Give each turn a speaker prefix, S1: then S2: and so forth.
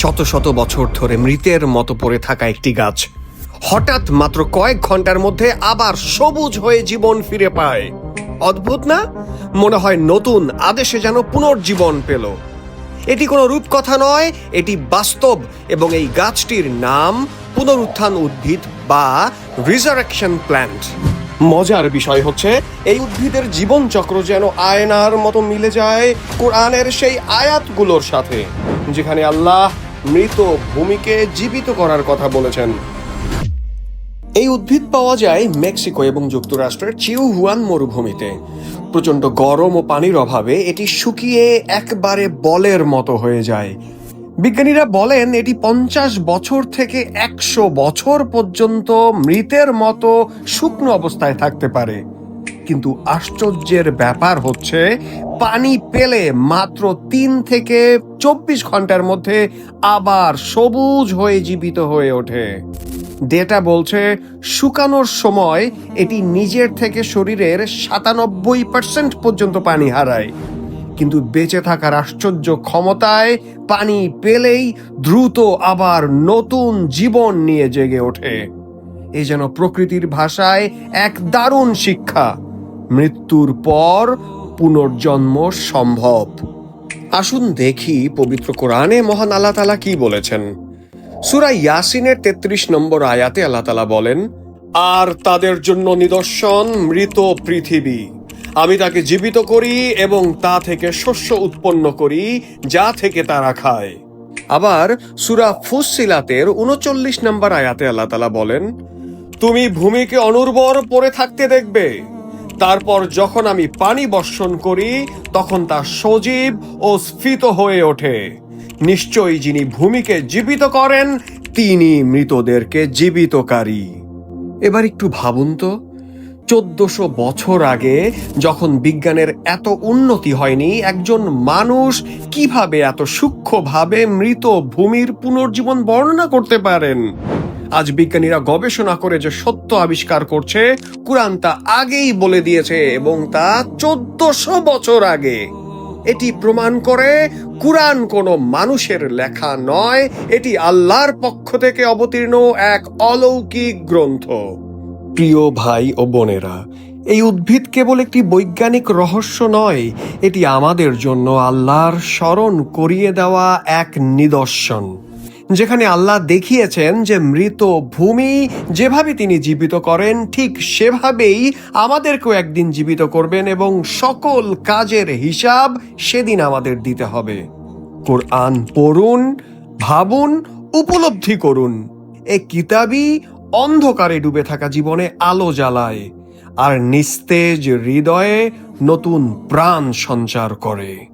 S1: শত শত বছর ধরে মৃতের মতো পড়ে থাকা একটি গাছ। হঠাৎ মাত্র কয়েক ঘণ্টার মধ্যে আবার সবুজ হয়ে জীবন ফিরে পায়। অদ্ভুত না? মনে হয় নতুন আদেশে যেন পুনর্জীবন পেল। এটি কোনো রূপকথা নয়, এটি বাস্তব এবং এই গাছটির নাম পুনরুত্থান উদ্ভিদ বা রিজারেকশন প্ল্যান্ট মজার বিষয় হচ্ছে, এই উদ্ভিদের জীবন চক্র যেন আয়নার মতো মিলে যায় কোরআনের সেই আয়াতগুলোর সাথে, যেখানে আল্লাহ মৃত ভূমিকে জীবিত করার কথা বলেছেন। এই উদ্ভিদ পাওয়া যায় মেক্সিকো এবং যুক্তরাষ্ট্রের চিউহুয়ান মরুভূমিতে। প্রচণ্ড গরম ও পানির অভাবে এটি শুকিয়ে একবারে বলের মতো হয়ে যায়। বিজ্ঞানীরা বলেন, এটি পঞ্চাশ বছর থেকে একশো বছর পর্যন্ত মৃতের মতো শুকনো অবস্থায় থাকতে পারে। কিন্তু আশ্চর্যের ব্যাপার হচ্ছে পানি পেলে মাত্র তিন থেকে চব্বিশ ঘণ্টার মধ্যে আবার সবুজ হয়ে জীবিত হয়ে ওঠে। ডেটা বলছে, শুকানোর সময় এটি নিজের থেকে শরীরের সাতানব্বই পার্সেন্ট পর্যন্ত পানি হারায়। কিন্তু বেঁচে থাকার আশ্চর্য ক্ষমতায় পানি পেলেই দ্রুত আবার নতুন জীবন নিয়ে জেগে ওঠে। এ যেন প্রকৃতির ভাষায় এক দারুণ শিক্ষা। মৃত্যুর পর পুনর্জন্ম সম্ভব। আসুন দেখি পবিত্র কোরআনে মহান আল্লাহ তালা কি বলেছেন। সুরা ইয়াসিনের তেত্রিশ নম্বর আয়াতে আল্লাহ তালা বলেন, আর তাদের জন্য নিদর্শন মৃত পৃথিবী। আমি তাকে জীবিত করি এবং তা থেকে শস্য উৎপন্ন করি, যা থেকে তারা খায়। আবার সুরা ফুসিলাতের উনচল্লিশ নম্বর আয়াতে আল্লাহ তালা বলেন, তুমি ভূমিকে অনুর্বর পড়ে থাকতে দেখবে। তারপর যখন আমি পানি বর্ষণ করি, তখন তা সজীব ও স্ফীত হয়ে ওঠে। নিশ্চয়ই যিনি ভূমিকে জীবিত করেন, তিনি মৃতদেরকে জীবিতকারী। এবার একটু ভাবুন তো, চোদ্দশো বছর আগে যখন বিজ্ঞানের এত উন্নতি হয়নি, একজন মানুষ কীভাবে এত সূক্ষ্মভাবে মৃত ভূমির পুনর্জীবন বর্ণনা করতে পারেন? আজ বিজ্ঞানীরা গবেষণা করে যে সত্য আবিষ্কার করছে কুরআন তা আগেই বলে দিয়েছে এবং তা চোদ্দশো বছর আগে। এটি প্রমাণ করে কুরআন কোনো মানুষের লেখা নয়, এটি আল্লাহর পক্ষ থেকে অবতীর্ণ এক অলৌকিক গ্রন্থ। প্রিয় ভাই ও বোনেরা, এই উদ্ভিদ কেবল একটি বৈজ্ঞানিক রহস্য নয়, এটি আমাদের জন্য আল্লাহর স্মরণ করিয়ে দেওয়া এক নিদর্শন। যেখানে আল্লাহ দেখিয়েছেন যে মৃত ভূমি যেভাবে তিনি জীবিত করেন, ঠিক সেভাবেই আমাদেরকেও একদিন জীবিত করবেন এবং সকল কাজের হিসাব সেদিন আমাদের দিতে হবে। কোরআন পড়ুন, ভাবুন, উপলব্ধি করুন। এ কিতাবই অন্ধকারে ডুবে থাকা জীবনে আলো জ্বালায় আর নিস্তেজ হৃদয়ে নতুন প্রাণ সঞ্চার করে।